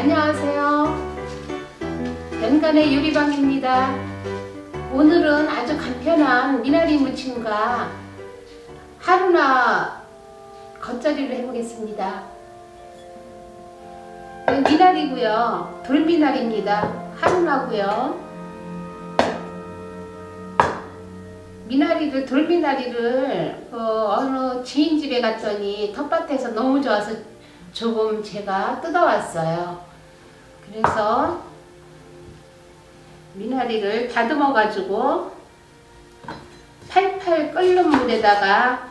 안녕하세요. 연간의 요리방입니다. 오늘은 아주 간편한 미나리 무침과 하루나 겉절이를 해보겠습니다. 미나리고요. 돌미나리입니다. 하루나고요. 미나리를 돌미나리를 그 어느 지인 집에 갔더니 텃밭에서 너무 좋아서 조금 제가 뜯어왔어요. 그래서 미나리를 다듬어 가지고 팔팔 끓는 물에다가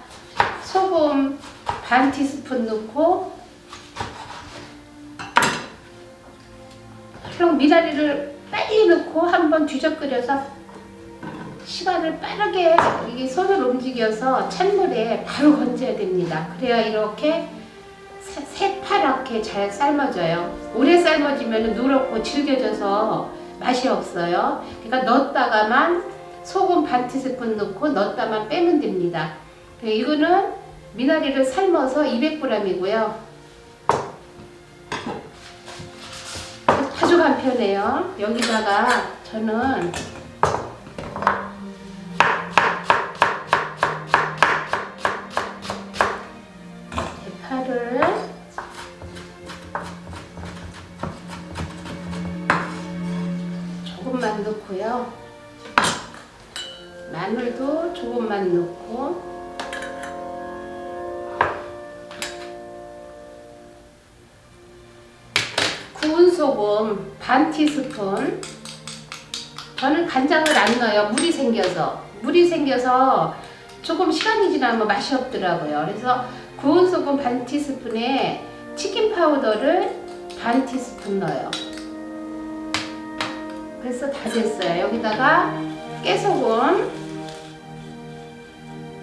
소금 반 티스푼 넣고 그럼 미나리를 빨리 넣고 한번 뒤적거려서 시간을 빠르게 이게 손을 움직여서 찬물에 바로 건져야 됩니다. 그래야 이렇게 새- 새파랗게 잘 삶아져요. 오래 삶아지면 누렇고 질겨져서 맛이 없어요. 그러니까 넣었다가만 소금 반 티스푼 넣고 넣었다만 빼면 됩니다. 이거는 미나리를 삶아서 200g이고요. 아주 간편해요. 여기다가 저는 조금만 넣고요. 마늘도 조금만 넣고 구운 소금 반 티스푼 저는 간장을 안 넣어요. 물이 생겨서 물이 생겨서 조금 시간이 지나면 맛이 없더라고요. 그래서 구운 소금 반 티스푼에 치킨 파우더를 반 티스푼 넣어요. 벌써 다 됐어요. 여기다가 깨소금,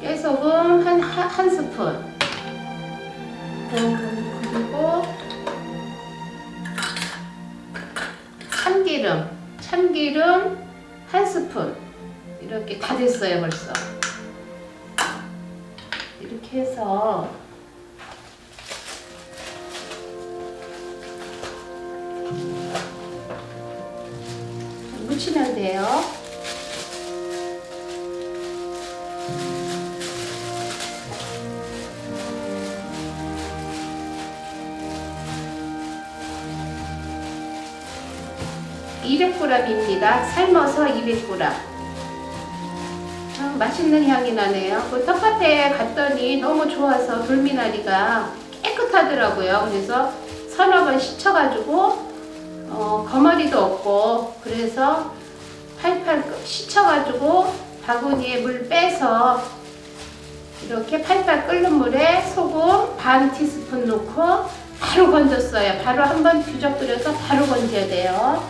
깨소금 한, 한, 한 스푼. 그- 그리고 참기름, 참기름 한 스푼. 이렇게 다 됐어요, 벌써. 이렇게 해서 묻히면 돼요. (200g입니다) 삶아서 (200g) 아, 맛있는 향이 나네요. 그 텃밭에 갔더니 너무 좋아서 돌미나리가 깨끗하더라고요. 그래서 서너 번 씻어가지고 어, 거머리도 없고 그래서 팔팔 씻어가지고 바구니에 물 빼서 이렇게 팔팔 끓는 물에 소금 반 티스푼 넣고 바로 건졌어요. 바로 한번 뒤적거려서 바로 건져야 돼요.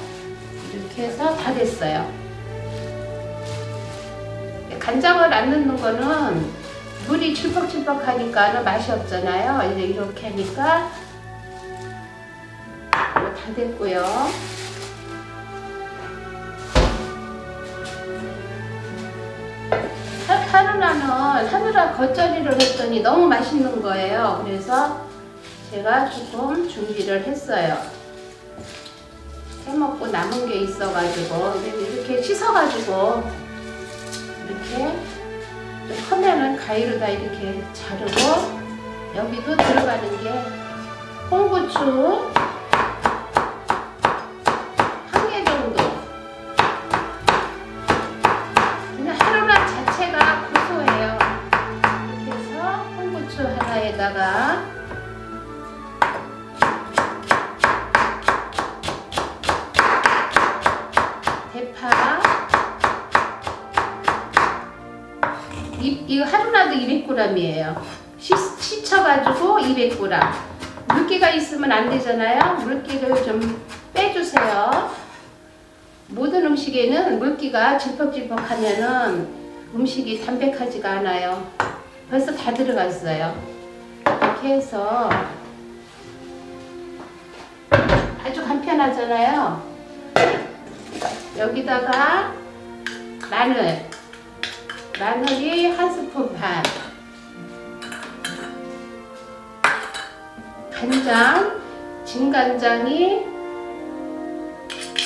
이렇게 해서 다 됐어요. 간장을 안 넣는 거는 물이 질퍽질퍽하니까 맛이 없잖아요. 이렇게 하니까 다 됐고요. 하- 하루나는 하루나 겉절이를 했더니 너무 맛있는 거예요. 그래서 제가 조금 준비를 했어요. 해먹고 남은 게 있어가지고 이렇게 씻어가지고 이렇게 좀 커면은 가위로 다 이렇게 자르고 여기도 들어가는 게 홍고추 200g이에요. 씻어가지고 200g. 물기가 있으면 안 되잖아요. 물기를 좀 빼주세요. 모든 음식에는 물기가 질퍽질퍽하면은 음식이 담백하지가 않아요. 벌써 다 들어갔어요. 이렇게 해서 아주 간편하잖아요. 여기다가 마늘 마늘이 한 스푼 반 간장 진간장이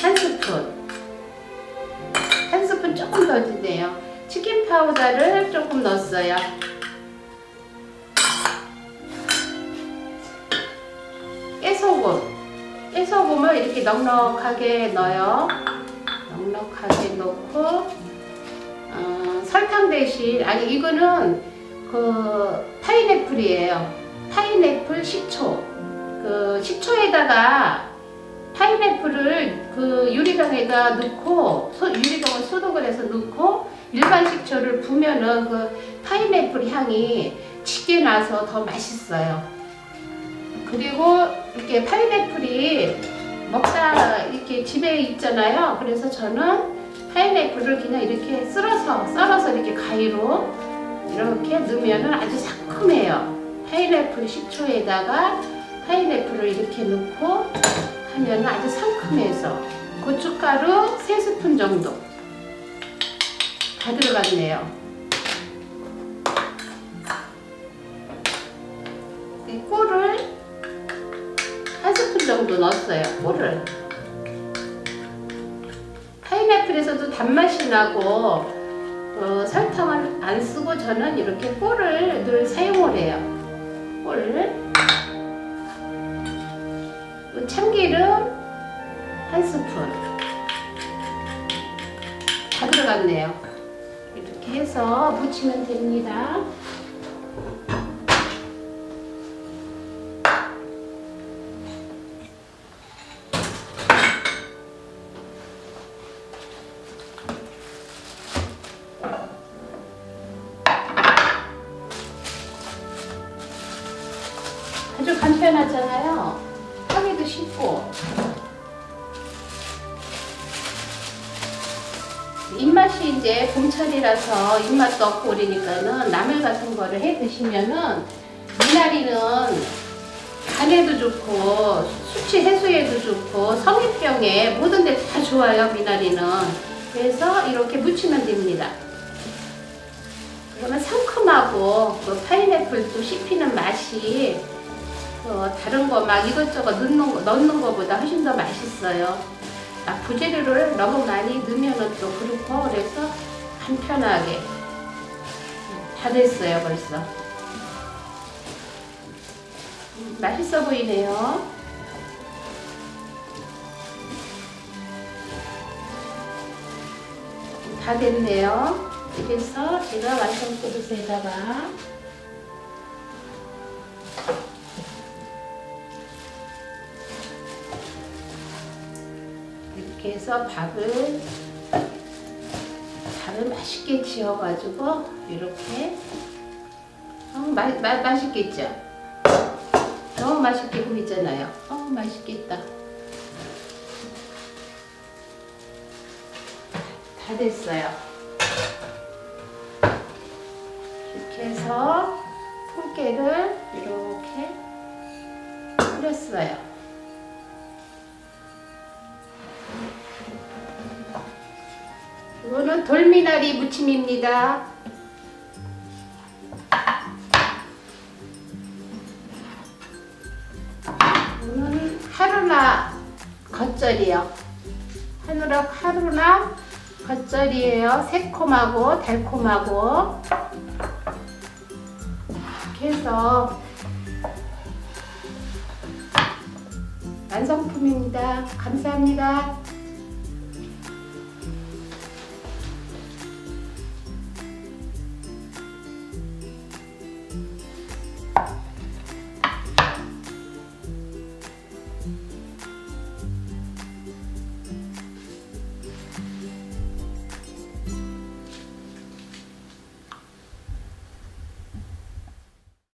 한 스푼. 한 스푼 조금 더 주네요. 치킨 파우더를 조금 넣었어요. 깨소금. 깨소금을 이렇게 넉넉하게 넣어요. 넉넉하게 넣고, 어, 설탕 대신, 아니, 이거는 그 파인애플이에요. 파인애플 식초. 그 식초에다가 파인애플을 그 유리병에다 넣고 소, 유리병을 소독을 해서 넣고 일반 식초를 부면은 그 파인애플 향이 짙게 나서 더 맛있어요. 그리고 이렇게 파인애플이 먹다 이렇게 집에 있잖아요. 그래서 저는 파인애플을 그냥 이렇게 쓸어서 썰어서 이렇게 가위로 이렇게 넣으면은 아주 상큼해요. 파인애플 식초에다가 파인애플을 이렇게 넣고 하면 아주 상큼해서 고춧가루 3스푼 정도 다 들어갔네요. 이 꿀을 한 스푼 정도 넣었어요. 꿀을 파인애플에서도 단맛이 나고 어, 설탕을 안 쓰고 저는 이렇게 꿀을 늘 사용을 해요. 꿀그 참기름 한 스푼 다 들어갔네요. 이렇게 해서 무치면 됩니다. 간편하잖아요. 하기도 쉽고. 입맛이 이제 봄철이라서 입맛도 없고 그러니까는 나물 같은 거를 해 드시면은 미나리는 간에도 좋고 수치 해소에도 좋고 성인병에 모든 데 다 좋아요 미나리는 그래서 이렇게 무치면 됩니다 그러면 상큼하고 그 파인애플도 씹히는 맛이 어, 다른 거 막 이것저것 넣는, 거, 넣는 거보다 훨씬 더 맛있어요. 막 부재료를 너무 많이 넣으면 또 그렇고 그래서 간편하게 다 됐어요 벌써. 음, 맛있어 보이네요. 다 됐네요. 그래서 제가 완성 그릇에다가 이렇게 해서 밥을 밥을 맛있게 지어가지고 이렇게 어, 마, 마, 맛있겠죠? 너무 맛있게 보이잖아요. 어, 맛있겠다. 다 됐어요. 이렇게 해서 통깨를 이렇게 뿌렸어요. 이거는 돌미나리 무침입니다. 이거는 하루나 겉절이요. 하루나 하루나 겉절이에요. 새콤하고 달콤하고 이렇게 해서 완성품입니다. 감사합니다. Tchau!